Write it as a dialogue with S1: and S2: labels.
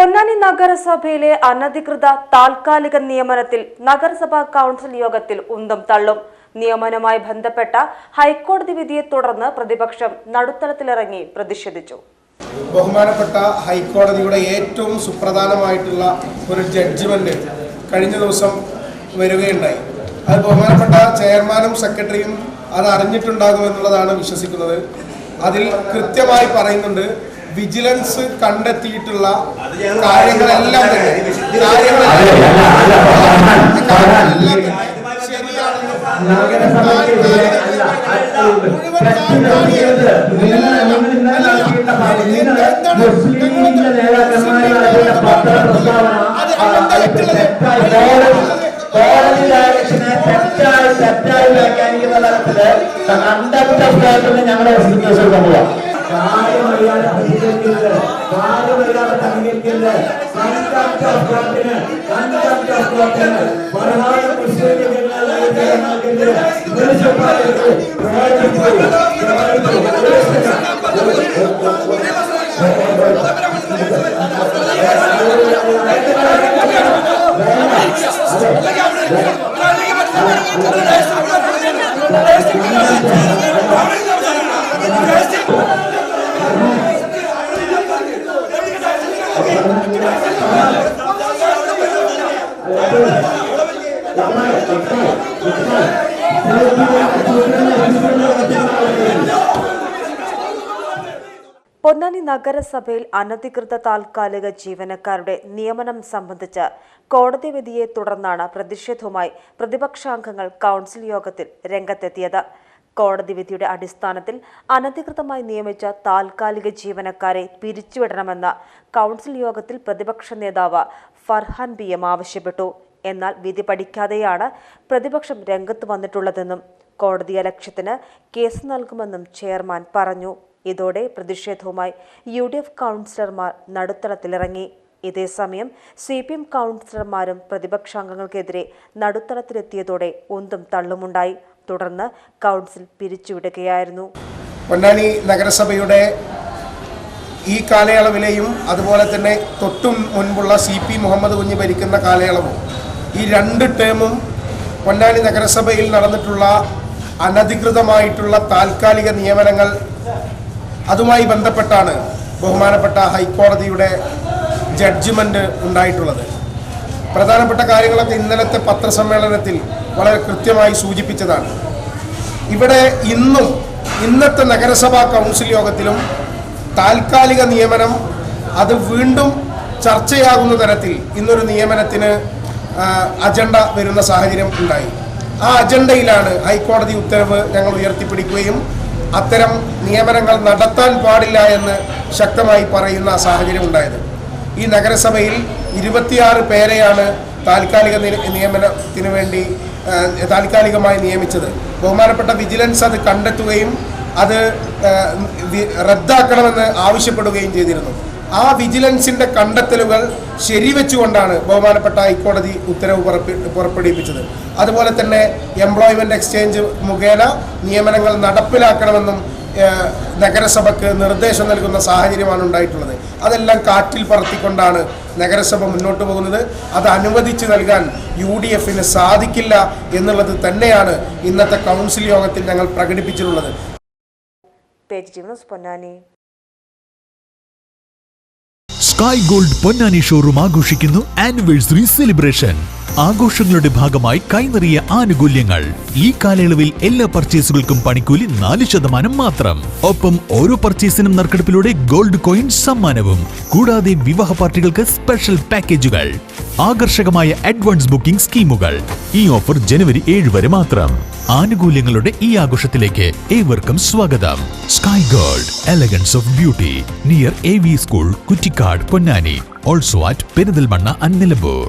S1: പൊന്നാനി നഗരസഭയിലെ അനധികൃത താൽക്കാലിക നിയമനത്തിൽ നഗരസഭാ കൗൺസിൽ യോഗത്തിൽ ഉന്തം തള്ളും. നിയമനവുമായി ബന്ധപ്പെട്ട ഹൈക്കോടതി വിധിയെ തുടർന്ന് പ്രതിപക്ഷം നടുത്തളത്തിലിറങ്ങി പ്രതിഷേധിച്ചു.
S2: ബഹുമാനപ്പെട്ട ഹൈക്കോടതിയുടെ ഏറ്റവും സുപ്രധാനമായിട്ടുള്ള ഒരു ജഡ്ജ്മെന്റ് കഴിഞ്ഞ ദിവസം വരികയുണ്ടായി. അത് ബഹുമാനപ്പെട്ട ചെയർമാനും സെക്രട്ടറിയും അത് അറിഞ്ഞിട്ടുണ്ടാകുമെന്നുള്ളതാണ് വിശ്വസിക്കുന്നത്. അതിൽ കൃത്യമായി പറയുന്നുണ്ട് വിജിലൻസ് കണ്ടെത്തിയിട്ടുള്ള കാര്യങ്ങളെല്ലാം തന്നെ.
S3: കോടതി ഡയറക്ഷനെ തെറ്റായി തെറ്റായി വ്യാഖ്യാനിക്കുന്ന തരത്തിൽ കണ്ടക്ട് ഓഫ് കോർട്ടിന് ഞങ്ങളെ സിഗ്നേച്ചർ കൊണ്ടുപോകാം കാര്യമറിയാതെ അംഗീകരിക്കരുത് കാര്യമറിയാതെ അംഗീകരിക്കരുത് കണ്ടക്ട് ഓഫ് കോർട്ടിന്
S1: പൊന്നാനി നഗരസഭയിൽ അനധികൃത താൽക്കാലിക ജീവനക്കാരുടെ നിയമനം സംബന്ധിച്ച് കോടതി വിധിയെ തുടർന്നാണ് പ്രതിഷേധവുമായി പ്രതിപക്ഷാംഗങ്ങൾ കൗൺസിൽ യോഗത്തിൽ രംഗത്തെത്തിയത്. കോടതി വിധിയുടെ അടിസ്ഥാനത്തിൽ അനധികൃതമായി നിയമിച്ച താൽക്കാലിക ജീവനക്കാരെ പിരിച്ചുവിടണമെന്ന കൗൺസിൽ യോഗത്തിൽ പ്രതിപക്ഷ നേതാവ് ഫർഹാൻ ബി എം ആവശ്യപ്പെട്ടു. എന്നാൽ വിധി പഠിക്കാതെയാണ് പ്രതിപക്ഷം രംഗത്ത് വന്നിട്ടുള്ളതെന്നും കോടതി അലക്ഷ്യത്തിന് കേസ് നൽകുമെന്നും ചെയർമാൻ പറഞ്ഞു. ഇതോടെ പ്രതിഷേധവുമായി യു ഡി എഫ് കൗൺസിലർമാർ നടുത്തളത്തിലിറങ്ങി. ഇതേസമയം സി പി എം കൗൺസിലർമാരും പ്രതിപക്ഷാംഗങ്ങൾക്കെതിരെ നടുത്തളത്തിലെത്തിയതോടെ ഒന്നും തള്ളുമുണ്ടായി. തുടർന്ന് കൗൺസിൽ പിരിച്ചുവിടുകയായിരുന്നു.
S2: പൊന്നാനി നഗരസഭയുടെ ഈ കാലയളവിലെയും അതുപോലെ തന്നെ തൊട്ടും മുൻപുള്ള സി പി മുഹമ്മദ് കുഞ്ഞ് ഭരിക്കുന്ന കാലയളവും ഈ രണ്ട് ടേമും പൊന്നാനി നഗരസഭയിൽ നടന്നിട്ടുള്ള അനധികൃതമായിട്ടുള്ള താൽക്കാലിക നിയമനങ്ങൾ അതുമായി ബന്ധപ്പെട്ടാണ് ബഹുമാനപ്പെട്ട ഹൈക്കോടതിയുടെ ജഡ്ജ്മെന്റ് ഉണ്ടായിട്ടുള്ളത്. പ്രധാനപ്പെട്ട കാര്യങ്ങളൊക്കെ ഇന്നലത്തെ പത്രസമ്മേളനത്തിൽ വളരെ കൃത്യമായി സൂചിപ്പിച്ചതാണ്. ഇവിടെ ഇന്നും ഇന്നത്തെ നഗരസഭാ കൗൺസിൽ യോഗത്തിലും താൽക്കാലിക നിയമനം അത് വീണ്ടും ചർച്ചയാകുന്ന തരത്തിൽ ഇന്നൊരു നിയമനത്തിന് അജണ്ട വരുന്ന സാഹചര്യം ഉണ്ടായി. ആ അജണ്ടയിലാണ് ഹൈക്കോടതി ഉത്തരവ് ഞങ്ങൾ ഉയർത്തിപ്പിടിക്കുകയും അത്തരം നിയമനങ്ങൾ നടത്താൻ പാടില്ല എന്ന് ശക്തമായി പറയുന്ന സാഹചര്യം ഉണ്ടായത്. ഈ നഗരസഭയിൽ ഇരുപത്തിയാറ് പേരെയാണ് താൽക്കാലിക നിയമനത്തിന് വേണ്ടി താൽക്കാലികമായി നിയമിച്ചത്. ബഹുമാനപ്പെട്ട വിജിലൻസ് അത് കണ്ടെത്തുകയും അത് റദ്ദാക്കണമെന്ന് ആവശ്യപ്പെടുകയും ചെയ്തിരുന്നു. ആ വിജിലൻസിന്റെ കണ്ടെത്തലുകൾ ശരിവെച്ചുകൊണ്ടാണ് ബഹുമാനപ്പെട്ട ഹൈക്കോടതി ഉത്തരവ് പുറപ്പെ- പുറപ്പെടുവിപ്പിച്ചത്. അതുപോലെ തന്നെ എംപ്ലോയ്മെന്റ് എക്സ്ചേഞ്ച് മുഖേന നിയമനങ്ങൾ നടപ്പിലാക്കണമെന്നും നഗരസഭയ്ക്ക് നിർദ്ദേശം നൽകുന്ന സാഹചര്യമാണ് ഉണ്ടായിട്ടുള്ളത്. അതെല്ലാം കാറ്റിൽ പറത്തിക്കൊണ്ടാണ് നഗരസഭ മുന്നോട്ട് പോകുന്നത്. അത് അനുവദിച്ച് നൽകാൻ യു ഡി എഫിന് സാധിക്കില്ല എന്നുള്ളത് തന്നെയാണ് ഇന്നത്തെ കൗൺസിൽ യോഗത്തിൽ ഞങ്ങൾ പ്രകടിപ്പിച്ചിട്ടുള്ളത്.
S1: Ponnani.
S4: Sky Gold Ponnani showroom ആഘോഷിക്കുന്നു ആനിവേഴ്സറി സെലിബ്രേഷൻ ആഘോഷങ്ങളുടെ ഭാഗമായി കൈനിറിയ ആനുകൂല്യങ്ങൾ. ഈ കാലയളവിൽ എല്ലാ പർച്ചേസുകൾക്കും പണിക്കൂലി നാല് ശതമാനം മാത്രം. ഒപ്പം ഓരോ പർച്ചേസിനും നറുക്കെടുപ്പിലൂടെ ഗോൾഡ് കോയിൻ സമ്മാനവും. കൂടാതെ വിവാഹ പാർട്ടികൾക്ക് സ്പെഷ്യൽ പാക്കേജുകൾ ആകർഷകമായ അഡ്വാൻസ് ബുക്കിംഗ് സ്കീമുകൾ. ഈ ഓഫർ ജനുവരി ഏഴ് വരെ മാത്രം. ആനുകൂല്യങ്ങളുടെ ഈ ആഘോഷത്തിലേക്ക് ഏവർക്കും സ്വാഗതം. Sky Gold elegance of beauty near A V school Kuttikkad Ponnani also at Perinthalmanna and Nilambur